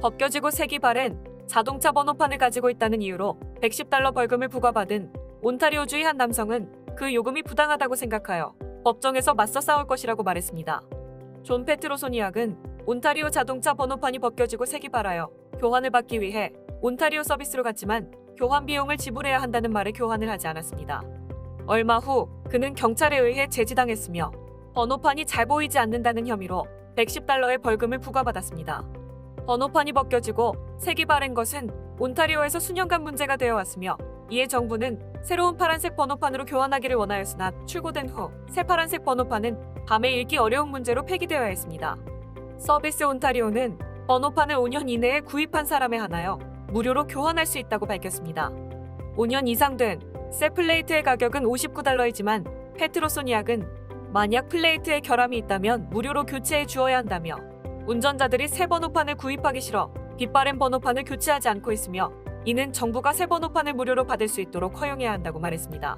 벗겨지고 색이 바랜 자동차 번호판을 가지고 있다는 이유로 110달러 벌금을 부과받은 온타리오주의 한 남성은 그 요금이 부당하다고 생각하여 법정에서 맞서 싸울 것이라고 말했습니다. 존 페트로소니악은 온타리오 자동차 번호판이 벗겨지고 색이 바라여 교환을 받기 위해 온타리오 서비스로 갔지만 교환 비용을 지불해야 한다는 말에 교환을 하지 않았습니다. 얼마 후 그는 경찰에 의해 제지당했으며 번호판이 잘 보이지 않는다는 혐의로 110달러의 벌금을 부과받았습니다. 번호판이 벗겨지고 색이 바랜 것은 온타리오에서 수년간 문제가 되어 왔으며 이에 정부는 새로운 파란색 번호판으로 교환하기를 원하였으나 출고된 후 새 파란색 번호판은 밤에 읽기 어려운 문제로 폐기되어야 했습니다. 서비스 온타리오는 번호판을 5년 이내에 구입한 사람에 한하여 무료로 교환할 수 있다고 밝혔습니다. 5년 이상 된 새 플레이트의 가격은 59달러이지만 페트로소니악은 만약 플레이트에 결함이 있다면 무료로 교체해 주어야 한다며 운전자들이 새 번호판을 구입하기 싫어 빛바랜 번호판을 교체하지 않고 있으며 이는 정부가 새 번호판을 무료로 받을 수 있도록 허용해야 한다고 말했습니다.